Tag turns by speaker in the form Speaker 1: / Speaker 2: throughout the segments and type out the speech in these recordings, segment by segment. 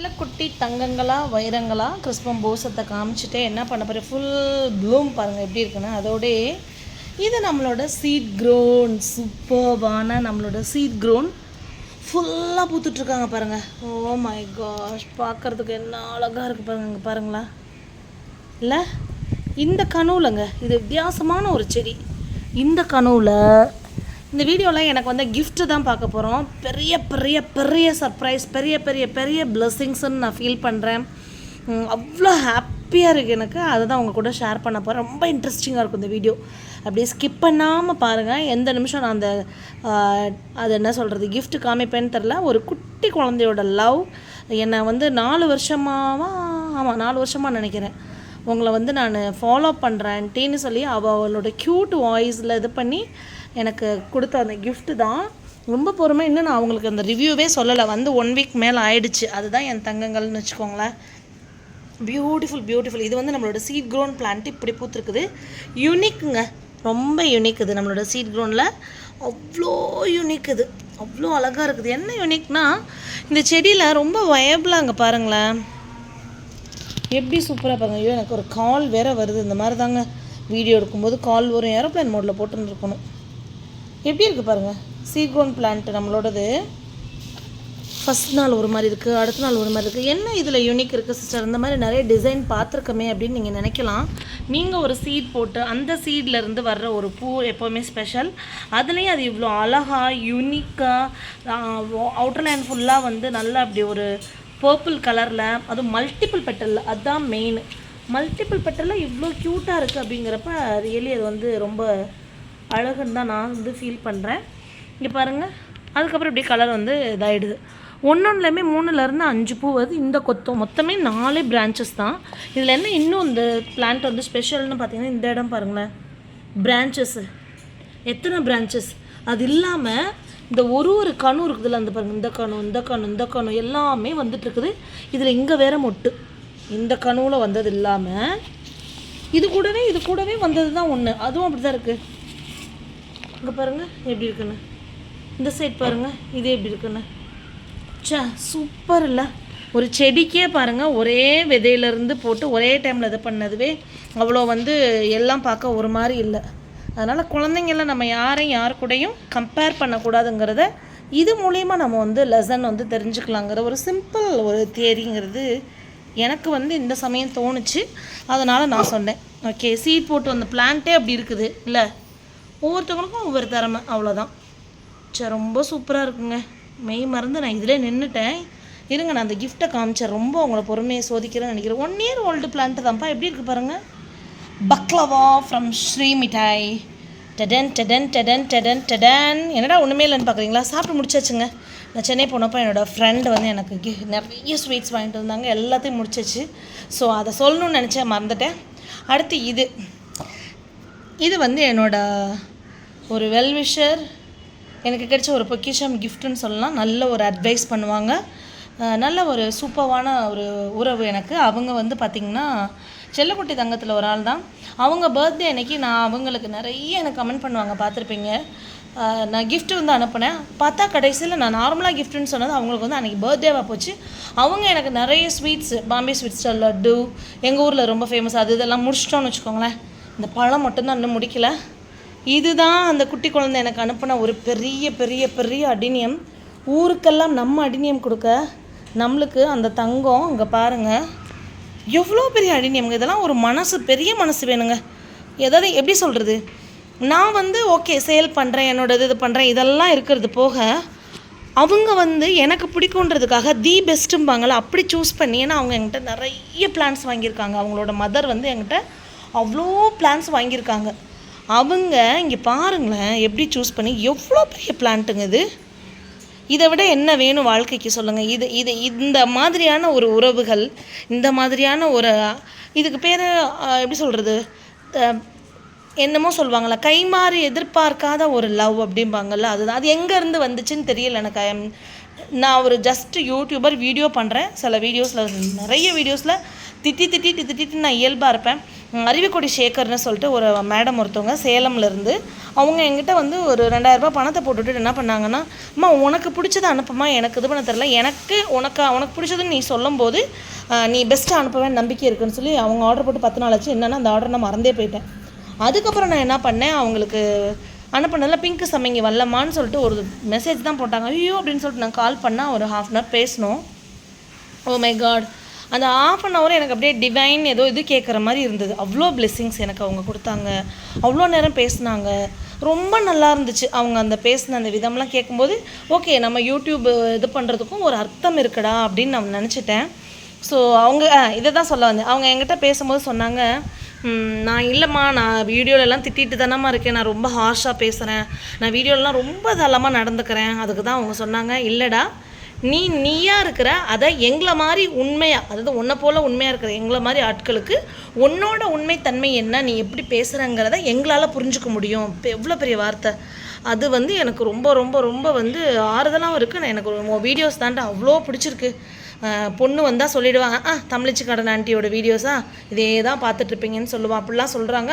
Speaker 1: நல்ல குட்டி தங்கங்களா வைரங்களா கிறிஸ்பம் போசத்தை காமிச்சிட்டு என்ன பண்ண போகிற ஃபுல் ப்ளூம் பாருங்கள் எப்படி இருக்குன்னா. அதோடே இது நம்மளோட சீட் க்ரோன் சூப்பர்வான நம்மளோட சீட் க்ரோன் ஃபுல்லாக பூத்துட்ருக்காங்க பாருங்கள் ஓ oh மை காஷ் பார்க்குறதுக்கு என்ன அழகாக இருக்குது பாருங்க இங்கே பாருங்களா. இல்லை இந்த கனவுலங்க இது வித்தியாசமான ஒரு செடி. இந்த கனவுல இந்த வீடியோவில் எனக்கு வந்து கிஃப்ட்டு தான் பார்க்க போகிறோம் பெரிய பெரிய பெரிய சர்ப்ரைஸ் பெரிய பெரிய பெரிய பிளெஸ்ஸிங்ஸ்ன்னு நான் ஃபீல் பண்ணுறேன் அவ்வளோ ஹாப்பியாக இருக்குது எனக்கு. அதை தான் உங்கள் கூட ஷேர் பண்ண போகிறேன் ரொம்ப இன்ட்ரெஸ்டிங்காக இருக்கும் இந்த வீடியோ அப்படியே ஸ்கிப் பண்ணாமல் பாருங்கள் எந்த நிமிஷம் நான் அந்த அது என்ன சொல்கிறது கிஃப்ட் காமிப்பேன்னு தெரில ஒரு குட்டி குழந்தையோட லவ் என்னை வந்து நாலு வருஷமாவா ஆமாம் நாலு வருஷமாக நினைக்கிறேன். உங்களை வந்து நான் ஃபாலோ பண்ணுறேன்ட்டின்னு சொல்லி அவள் அவளோட க்யூட் வாய்ஸில் இது பண்ணி எனக்கு கொடுத்த அந்த கிஃப்ட்டு தான். ரொம்ப பொறுமை இன்னும் நான் அவங்களுக்கு அந்த ரிவ்யூவே சொல்லலை. வந்து ஒன் வீக் மேலே ஆயிடுச்சு. அதுதான் என் தங்கங்கள்னு வச்சுக்கோங்களேன். பியூட்டிஃபுல் பியூட்டிஃபுல் இது வந்து நம்மளோட சீட் க்ரோன் பிளான்ட் இப்படி பூத்துருக்குது. யூனிக்குங்க ரொம்ப யூனிக் இது நம்மளோட சீட் க்ரோனில் அவ்வளோ யூனிக் இது. அவ்வளோ அழகாக இருக்குது. என்ன யூனிக்னா இந்த செடியில் ரொம்ப வயபிளாக அங்கே பாருங்களேன். எப்படி சூப்பராக பாருங்க. ஐயோ எனக்கு ஒரு கால் வேற வருது. இந்த மாதிரி தாங்க வீடியோ எடுக்கும்போது கால் வரும். ஏரோப்ளைன் மோடில் போட்டுன்னு இருக்கணும் எப்படி இருக்குது பாருங்கள் சீக்ரோன் பிளான்ட் நம்மளோடது. ஃபஸ்ட் நாள் ஒரு மாதிரி இருக்குது அடுத்த நாள் ஒரு மாதிரி இருக்குது என்ன இதில் யூனிக் இருக்குது சிஸ்டர் இந்த மாதிரி நிறைய டிசைன் பார்த்துருக்கமே அப்படின்னு நீங்கள் நினைக்கலாம். நீங்கள் ஒரு சீட் போட்டு அந்த சீட்லேருந்து வர்ற ஒரு பூ எப்போவுமே ஸ்பெஷல் அதுலேயும் அது இவ்வளோ அழகாக யூனிக்காக அவுட்டர் லைன் ஃபுல்லாக வந்து நல்லா அப்படி ஒரு பர்பிள் கலரில் அதுவும் மல்டிபிள் பெட்டலில் அதுதான் மெயின் மல்டிபிள் பெட்டலில் இவ்வளோ க்யூட்டாக இருக்குது அப்படிங்கிறப்ப ரியலி அது வந்து ரொம்ப அழகுன்னு தான் நான் வந்து ஃபீல் பண்ணுறேன் இங்கே பாருங்கள் அதுக்கப்புறம் இப்படி கலர் வந்து இதாகிடுது ஒன்றொன்றுலேயுமே மூணுலேருந்து அஞ்சு பூ வருது. இந்த கொத்தம் மொத்தமே நாலே பிரான்ச்சஸ் தான். இதில் என்ன இன்னும் இந்த பிளான்ட் வந்து ஸ்பெஷல்னு பார்த்தீங்கன்னா இந்த இடம் பாருங்களேன். பிரான்ச்சஸ்ஸு எத்தனை பிரான்ச்சஸ் அது இல்லாமல் இந்த ஒரு ஒரு கணு இருக்குதுல்ல அந்த பாருங்கள் இந்த கணு இந்த கணு இந்த கணு எல்லாமே வந்துட்டுருக்குது இதில் இங்கே வேற மொட்டு. இந்த கணுவில் வந்தது இல்லாமல் இது கூடவே இது கூடவே வந்தது தான் ஒன்று அதுவும் அப்படி தான் இருக்குது இங்கே பாருங்க எப்படி இருக்குன்னு. இந்த சைட் பாருங்க இது எப்படி இருக்குன்னு. சா சூப்பர் இல்லை. ஒரு செடிக்கே பாருங்க ஒரே விதையிலேருந்து போட்டு ஒரே டைமில் இது பண்ணதுவே அவ்வளோ வந்து எல்லாம் பார்க்க ஒரு மாதிரி இல்லை. அதனால் குழந்தைங்கள நம்ம யாரையும் யார் கூடயும் கம்பேர் பண்ணக்கூடாதுங்கிறத இது மூலிமா நம்ம வந்து லெசன் வந்து தெரிஞ்சுக்கலாங்கிற ஒரு சிம்பிள் ஒரு தியரிங்கிறது எனக்கு வந்து இந்த சமயம் தோணுச்சு. அதனால் நான் சொன்னேன். ஓகே சீட் போட்டு வந்த பிளான்ட்டே அப்படி இருக்குது இல்லை? ஒவ்வொருத்தவங்களுக்கும் ஒவ்வொரு திறமை அவ்வளோதான் சரி ரொம்ப சூப்பராக இருக்குங்க. மெய் மறந்து நான் இதிலே நின்றுட்டேன் இருங்க நான் அந்த கிஃப்ட்டை காமிச்சேன். ரொம்ப உங்களை பொறுமையை சோதிக்கிறேன்னு நினைக்கிறேன். ஒன் இயர் ஓல்டு பிளான்ட்டு தான்ப்பா. எப்படி இருக்கு பாருங்க. பக்லவா ஃப்ரம் ஸ்ரீ மிட்டாய் டெடன் டெடன் டெடன் டெடன் டெடன். என்னடா ஒன்றுமே இல்லைன்னு பார்க்குறீங்களா சாப்பிட்டு முடிச்சாச்சுங்க. நான் சென்னை போனப்போ என்னோடய ஃப்ரெண்டு வந்து எனக்கு நிறைய ஸ்வீட்ஸ் வாங்கிட்டு வந்தாங்க. எல்லாத்தையும் முடிச்சிச்சு. ஸோ அதை சொல்லணும்னு நினச்சேன் மறந்துட்டேன். அடுத்து இது. இது வந்து என்னோடய ஒரு வெல்விஷர் எனக்கு கிடைச்ச ஒரு பொக்கிஷம் கிஃப்ட்டுன்னு சொல்லலாம். நல்ல ஒரு அட்வைஸ் பண்ணுவாங்க. நல்ல ஒரு சூப்பர்வான ஒரு உறவு எனக்கு. அவங்க வந்து பார்த்திங்கன்னா செல்லக்குட்டி தங்கத்தில் ஒரு ஆள் தான். அவங்க பர்த்டே அன்னைக்கு நான் அவங்களுக்கு நிறைய எனக்கு கமெண்ட் பண்ணுவாங்க. பார்த்துருப்பீங்க. நான் கிஃப்ட்டு வந்து அனுப்புனேன். பார்த்தா கடைசியில் நான் நார்மலாக கிஃப்ட்டுன்னு சொன்னது அவங்களுக்கு வந்து அன்றைக்கி பர்த்டேவாக போச்சு. அவங்க எனக்கு நிறைய ஸ்வீட்ஸு பாம்பே ஸ்வீட்ஸ் லட்டு எங்கள் ஊரில் ரொம்ப ஃபேமஸ் அது இதெல்லாம் முடிச்சிட்டோன்னு வச்சுக்கோங்களேன். இந்த பழம் மட்டும்தான் இன்னும் முடிக்கலை. இதுதான் அந்த குட்டி குழந்தை எனக்கு அனுப்பின ஒரு பெரிய பெரிய பெரிய அடினியம் ஊருக்கெல்லாம் நம்ம அடினியம் கொடுக்க நம்மளுக்கு அந்த தங்கம் இங்கே பாருங்கள் எவ்வளோ பெரிய அடினியம்ங்க இதெல்லாம் ஒரு மனசு பெரிய மனசு வேணுங்க. எதாவது எப்படி சொல்கிறது நான் வந்து ஓகே சேல் பண்ணுறேன் என்னோட இது பண்ணுறேன் இதெல்லாம் இருக்கிறது போக அவங்க வந்து எனக்கு பிடிக்குன்றதுக்காக தி பெஸ்ட்டும்பாங்கள அப்படி சூஸ் பண்ணி ஏன்னா அவங்க என்கிட்ட நிறைய பிளான்ஸ் வாங்கியிருக்காங்க. அவங்களோட மதர் வந்து என்கிட்ட அவ்வளோ பிளான்ஸ் வாங்கியிருக்காங்க. அவங்க இங்கே பாருங்களேன் எப்படி சூஸ் பண்ணி எவ்வளோ பெரிய பிளான்ட்டுங்க இது? இதை விட என்ன வேணும் வாழ்க்கைக்கு சொல்லுங்கள் இது இது இந்த மாதிரியான ஒரு உறவுகள் இந்த மாதிரியான ஒரு இதுக்கு பேர் எப்படி சொல்கிறது என்னமோ சொல்லுவாங்கள்ல கைமாறி எதிர்பார்க்காத ஒரு லவ் அப்படிம்பாங்கல்ல அதுதான் அது எங்கேருந்து வந்துச்சுன்னு தெரியல எனக்கு. நான் ஒரு ஜஸ்ட் யூடியூபர் வீடியோ பண்ணுறேன் சில வீடியோஸில் நிறைய வீடியோஸில் திட்டி திட்டிட்டு திட்டிட்டு நான் இயல்பாக இருப்பேன். உம், சேகர்னு சொல்லிட்டு ஒரு மேடம் ஒருத்தவங்க சேலம்லேருந்து அவங்க என்கிட்ட வந்து ஒரு ரெண்டாயிரரூபா பணத்தை போட்டுட்டு என்ன பண்ணாங்கன்னா அம்மா உனக்கு பிடிச்சதை அனுப்புமா எனக்கு இது பண்ண தெரில எனக்கு உனக்கு உனக்கு பிடிச்சதுன்னு நீ சொல்லும்போது நீ பெஸ்ட்டாக அனுப்புவேன் நம்பிக்கை இருக்குன்னு சொல்லி அவங்க ஆர்டர் போட்டு பத்து நாள் ஆச்சு. என்னென்னா அந்த ஆர்டர் நான் மறந்தே போயிட்டேன். அதுக்கப்புறம் நான் என்ன பண்ணேன்? அவங்களுக்கு அனுப்புனதில் பிங்க் சமைங்க வரலமான்னு சொல்லிட்டு ஒரு மெசேஜ் தான் போட்டாங்க. ஐயோ! அப்படின்னு சொல்லிட்டு நான் கால் பண்ணால் ஒரு ஹாஃப் அன் ஹவர் பேசணும். ஓ மை காட் அந்த ஆஃப் அன் ஹவர் எனக்கு அப்படியே டிவைன் ஏதோ இது கேட்குற மாதிரி இருந்தது. அவ்வளோ பிளெஸ்ஸிங்ஸ் எனக்கு அவங்க கொடுத்தாங்க. அவ்வளோ நேரம் பேசுனாங்க. ரொம்ப நல்லா இருந்துச்சு. அவங்க அந்த பேசின அந்த விதம்லாம் கேட்கும்போது ஓகே நம்ம யூடியூப் இது பண்ணுறதுக்கும் ஒரு அர்த்தம் இருக்குடா அப்படின்னு நான் நினச்சிட்டேன். ஸோ அவங்க இதை தான் சொல்ல வந்தேன். அவங்க என்கிட்ட பேசும்போது சொன்னாங்க நான் இல்லைம்மா நான் வீடியோலலாம் திட்டிட்டு தானம்மா இருக்கேன். நான் ரொம்ப ஹார்ஷாக பேசுகிறேன் நான் வீடியோலலாம் ரொம்ப தளமாக நடந்துக்கிறேன். அதுக்கு தான் அவங்க சொன்னாங்க இல்லைடா நீ நீயா இருக்கிற அதை எங்களை மாதிரி உண்மையாக அதாவது உன்னை போல் உண்மையாக இருக்கிற எங்களை மாதிரி ஆட்களுக்கு உன்னோட உண்மைத்தன்மை என்ன நீ எப்படி பேசுகிறங்கிறத எங்களால் புரிஞ்சுக்க முடியும். இப்போ எவ்வளோ பெரிய வார்த்தை. அது வந்து எனக்கு ரொம்ப ரொம்ப ரொம்ப வந்து ஆறுதலாகவும் இருக்குது நான் எனக்கு வீடியோஸ் தாண்டா அவ்வளோ பிடிச்சிருக்கு. பொண்ணு வந்தால் சொல்லிவிடுவாங்க ஆ தமிழிச்சு கடன் ஆண்டியோட வீடியோஸா இதே தான் பார்த்துட்ருப்பீங்கன்னு சொல்லுவான். அப்படிலாம் சொல்கிறாங்க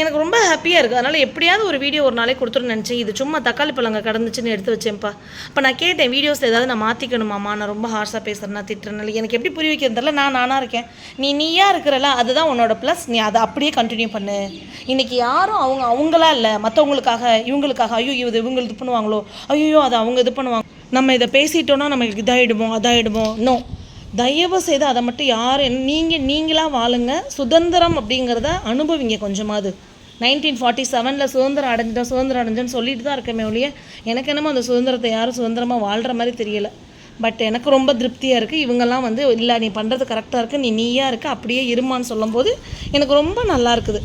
Speaker 1: எனக்கு ரொம்ப ஹாப்பியாக இருக்குது அதனால் எப்படியாவது ஒரு வீடியோ ஒரு நாளைக்கு கொடுத்துருன்னு நினச்சேன். இது சும்மா தக்காளி பழங்க கடந்துச்சுன்னு எடுத்து வச்சேன்ப்பா. இப்போ நான் கேட்டேன் வீடியோஸில் ஏதாவது நான் மாற்றிக்கணுமாம்மா நான் ரொம்ப ஹார்ஷாக பேசுகிறேன்னா திட்டுறேன் எனக்கு எப்படி புரிய வைக்கிறது தெரியல. நான் நானாக இருக்கேன். நீ நீயா இருக்கிறல அதுதான் உன்னோட ப்ளஸ் நீ அதை அப்படியே கண்டினியூ பண்ணு. இன்னைக்கு யாரும் அவங்க அவங்களா இல்லை. மற்றவங்களுக்காக இவங்களுக்காக ஐயோ இது இவங்க இது பண்ணுவாங்களோ? ஐயோ அதை அவங்க இது பண்ணுவாங்க. நம்ம இதை பேசிட்டோன்னா நம்ம இதாகிடுமோ அதாயிடுமோ இன்னும் தயவு செய்து அதை மட்டும் யார் நீங்கள் நீங்களாக வாழுங்க. சுதந்திரம் அப்படிங்கிறத அனுபவிங்க கொஞ்சமாவது. நைன்டீன் ஃபார்ட்டி செவனில் சுதந்திரம் அடைஞ்சிட்டோம் சுதந்திரம் அடைஞ்சோன்னு சொல்லிட்டு தான் இருக்கமே ஒழிய எனக்கு என்னமோ அந்த சுதந்திரத்தை யாரும் சுதந்திரமாக வாழ்கிற மாதிரி தெரியலை. பட் எனக்கு ரொம்ப திருப்தியாக இருக்குது இவங்கெல்லாம் வந்து இல்லை நீ பண்ணுறது கரெக்டாக இருக்குது நீ நீயாக இருக்க. அப்படியே இருமான்னு சொல்லும்போது எனக்கு ரொம்ப நல்லா இருக்குது.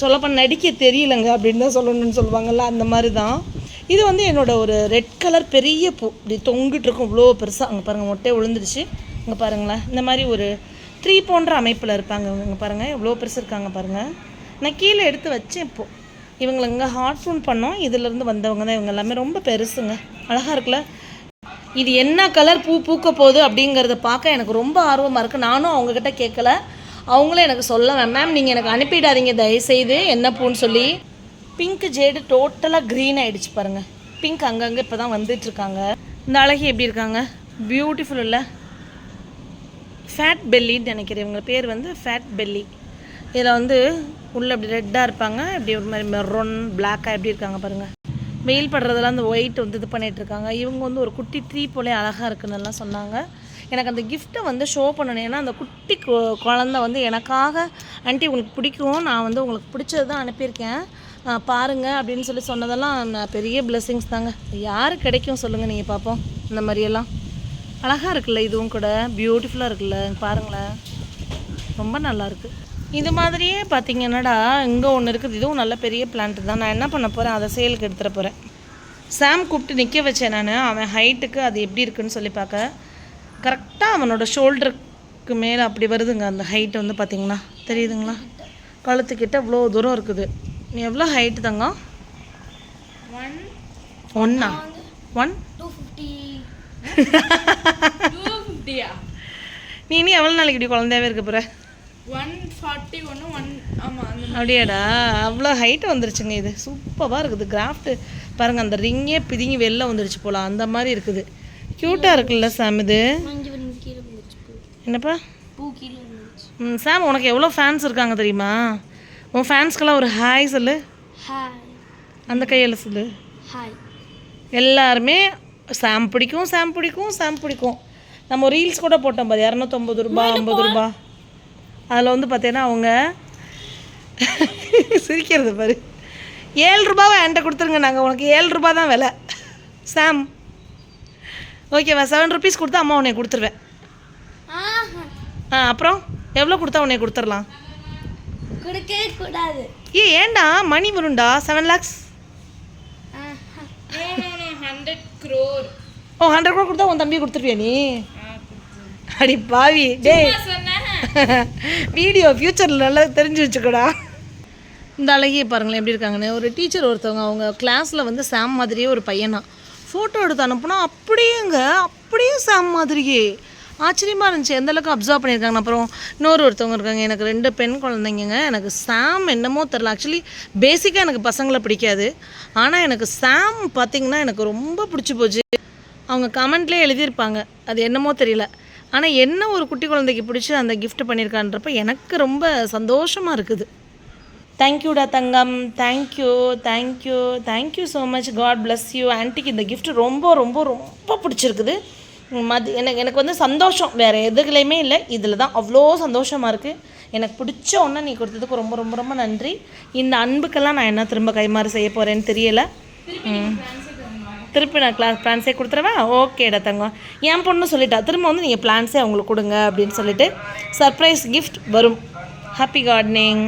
Speaker 1: சொல்லப்போ நடிக்க தெரியலங்க அப்படின்னு தான் சொல்லணும்னு சொல்லுவாங்கள்ல அந்த மாதிரி தான். இது வந்து என்னோடய ஒரு ரெட் கலர் பெரிய பூ. இப்படி தொங்கிட்டு இருக்கும். இவ்வளோ பெருசாக அங்கே பாருங்கள் மொட்டை விழுந்துருச்சு. இங்கே பாருங்களேன் இந்த மாதிரி ஒரு த்ரீ போன்ற அமைப்பில் இருப்பாங்க இவங்க. பாருங்கள் எவ்வளோ பெருசு இருக்காங்க பாருங்கள் நான் கீழே எடுத்து வச்சேன் இப்போது இவங்களை இங்கே ஹார்ட் ஃபோன் பண்ணோம். இதுலேருந்து வந்தவங்க தான் இவங்க எல்லாமே. ரொம்ப பெருசுங்க. அழகாக இருக்குல்ல? இது என்ன கலர் பூ பூக்க போகுது அப்படிங்கிறத பார்க்க எனக்கு ரொம்ப ஆர்வமாக இருக்குது நானும் அவங்கக்கிட்ட கேட்கல. அவங்களும் எனக்கு சொல்ல மேம் நீங்கள் எனக்கு அனுப்பிடாதீங்க. தயவுசெய்து என்ன பூன்னு சொல்லி. பிங்க் ஜேடு டோட்டலாக க்ரீன் ஆகிடுச்சு பாருங்கள் பிங்க் அங்கங்கே இப்போ தான் வந்துட்டுருக்காங்க இந்த அழகி எப்படி இருக்காங்க? பியூட்டிஃபுல் இல்லை? ஃபேட் பெல்லின்னு நினைக்கிறேன். இவங்க பேர் வந்து ஃபேட் பெல்லி இதில் வந்து உள்ளே அப்படி ரெட்டாக இருப்பாங்க. இப்படி ஒரு மாதிரி மெரோன் பிளாக்காக எப்படி இருக்காங்க பாருங்கள் வெயில் படுறதெல்லாம் அந்த ஒயிட் வந்து இது பண்ணிகிட்ருக்காங்க இருக்காங்க. இவங்க வந்து ஒரு குட்டி ட்ரீ போலே அழகாக இருக்குன்னு எல்லாம் சொன்னாங்க. எனக்கு அந்த கிஃப்ட்டை வந்து ஷோ பண்ணணும். ஏன்னா அந்த குட்டி கு- குழந்தை வந்து எனக்காக ஆண்டி உங்களுக்கு பிடிக்கும். நான் வந்து உங்களுக்கு பிடிச்சது தான் அனுப்பியிருக்கேன். பாருங்கள் அப்படின்னு சொல்லி சொன்னதெல்லாம் நான் பெரிய பிளெஸ்ஸிங்ஸ் தாங்க. யார் கிடைக்கும் சொல்லுங்கள் நீங்கள் பார்ப்போம் இந்த மாதிரியெல்லாம். அழகாக இருக்குல்ல இதுவும் கூட? பியூட்டிஃபுல்லாக இருக்குல்ல? பாருங்களேன். ரொம்ப நல்லா இருக்கு. இது மாதிரியே பார்த்தீங்கன்னாடா இங்கே ஒன்று இருக்குது. இதுவும் நல்ல பெரிய பிளான்ட் தான். நான் என்ன பண்ண போகிறேன் அதை சேலுக்கு எடுத்துகிட போகிறேன் சாம் கூப்பிட்டு நிற்க வச்சேன் நான். அவன் ஹைட்டுக்கு அது எப்படி இருக்குன்னு சொல்லி பார்க்க கரெக்டாக அவனோட ஷோல்டருக்கு மேலே அப்படி வருதுங்க. அந்த ஹைட் வந்து பார்த்தீங்கன்னா தெரியுதுங்களா? கழுத்துக்கிட்ட இவ்வளோ தூரம் இருக்குது. நீ எவ்வளோ ஹைட்டு தங்கம்?
Speaker 2: ஒன்
Speaker 1: ஒன்னா ஒன்
Speaker 2: டூ ஃபிஃப்டி
Speaker 1: நீ இனி எவ்வளோ நாளைக்கு இப்படி குழந்தையாவே இருக்க போகிற
Speaker 2: ஒன் ஃபார்ட்டி ஒன்று ஒன் ஆமாம்
Speaker 1: அப்படியாடா? அவ்வளோ ஹைட் வந்துருச்சுங்க இது. சூப்பராக இருக்குது. கிராஃப்ட் பாருங்க அந்த ரிங்கே பிதுங்கி வெளில வந்துருச்சு போல. அந்த மாதிரி இருக்குது. க்யூட்டாக இருக்குல்ல சாம் இது? என்னப்பா?
Speaker 2: பூ கீழே வந்துச்சு
Speaker 1: ம், சாம் உனக்கு எவ்வளோ ஃபேன்ஸ் இருக்காங்க தெரியுமா? உன் ஃபேன்ஸ்க்கெல்லாம் ஒரு ஹாய் சொல்லு.
Speaker 2: ஹாய்
Speaker 1: அந்த கையில் சொல்லு.
Speaker 2: ஹாய்
Speaker 1: எல்லாருமே சாம் பிடிக்கும் சாம் பிடிக்கும் சாம் பிடிக்கும். நம்ம ரீல்ஸ் கூட போட்டோம் பாரு இரநூத்தொம்பது ரூபா ஐம்பது ரூபா. அதில் வந்து பார்த்தீங்கன்னா அவங்க சிரிக்கிறது பாரு. ஏழு ரூபாவை என்கிட்ட கொடுத்துருங்க நாங்கள் உனக்கு ஏழு ரூபா தான் விலை. சாம் ஓகேவா செவன் ருபீஸ் கொடுத்தா அம்மா உன்னை கொடுத்துருவேன். ஆ அப்புறம்? எவ்வளோ கொடுத்தா உன்னை கொடுத்துடலாம்?
Speaker 2: கொடுக்கவே கூடாது.
Speaker 1: ஏ ஏன்டா மணி வரும்டா செவன் லேக்ஸ்
Speaker 2: க்ரோர்
Speaker 1: ஓ ஹண்ட்ரட் கூட கொடுத்தா உன் தம்பி கொடுத்துருவியா நீ? அடி பாவி டேய்.
Speaker 2: சொன்னேன்
Speaker 1: வீடியோ ஃப்யூச்சரில் நல்லா தெரிஞ்சு வச்சுக்கோடா. இந்த அழகிய பாருங்களேன் எப்படி இருக்காங்கன்னு. ஒரு டீச்சர் ஒருத்தவங்க அவங்க கிளாஸில் வந்து சாம் மாதிரியே ஒரு பையனா. ஃபோட்டோ எடுத்து அனுப்புனா அப்படியேங்க அப்படியே சாம் மாதிரியே. ஆச்சரியமாக இருந்துச்சு. எந்தளவுக்கு அப்சர்வ் பண்ணியிருக்காங்க. அப்புறம் இன்னொரு ஒருத்தவங்க இருக்காங்க. எனக்கு ரெண்டு பெண் குழந்தைங்க எனக்கு சாம் என்னமோ தெரில ஆக்சுவலி பேசிக்காக எனக்கு பசங்களை பிடிக்காது. ஆனால் எனக்கு சாம் பார்த்திங்கன்னா எனக்கு ரொம்ப பிடிச்சி போச்சு. அவங்க கமெண்ட்லேயே எழுதியிருப்பாங்க. அது என்னமோ தெரியல. ஆனால் என்ன ஒரு குட்டி குழந்தைக்கு பிடிச்சி அந்த கிஃப்ட் பண்ணியிருக்கான்றப்ப எனக்கு ரொம்ப சந்தோஷமாக இருக்குது. தேங்க்யூடா தங்கம். Thank you thank you thank you so much god bless you ஆன்ட்டிக்கு இந்த கிஃப்ட் ரொம்ப ரொம்ப ரொம்ப பிடிச்சிருக்குது. மது எனக்கு எனக்கு வந்து சந்தோஷம். வேறு எதுக்குலேயுமே இல்லை. இதில் தான் அவ்வளோ சந்தோஷமாக இருக்குது எனக்கு பிடிச்ச ஒன்று நீ கொடுத்ததுக்கு ரொம்ப ரொம்ப ரொம்ப நன்றி. இந்த அன்புக்கெல்லாம் நான் என்ன திரும்ப கைமாறு செய்ய போகிறேன்னு தெரியலை. திருப்பி நான் கிளாஸ் பிளான்ஸே கொடுத்துருவா ஓகேடா தங்கம். என் பொண்ணு சொல்லிட்டா திரும்ப வந்து நீங்கள் பிளான்ஸே அவங்களுக்கு கொடுங்க அப்படின்னு சொல்லிட்டு சர்ப்ரைஸ் gift வரும். Happy gardening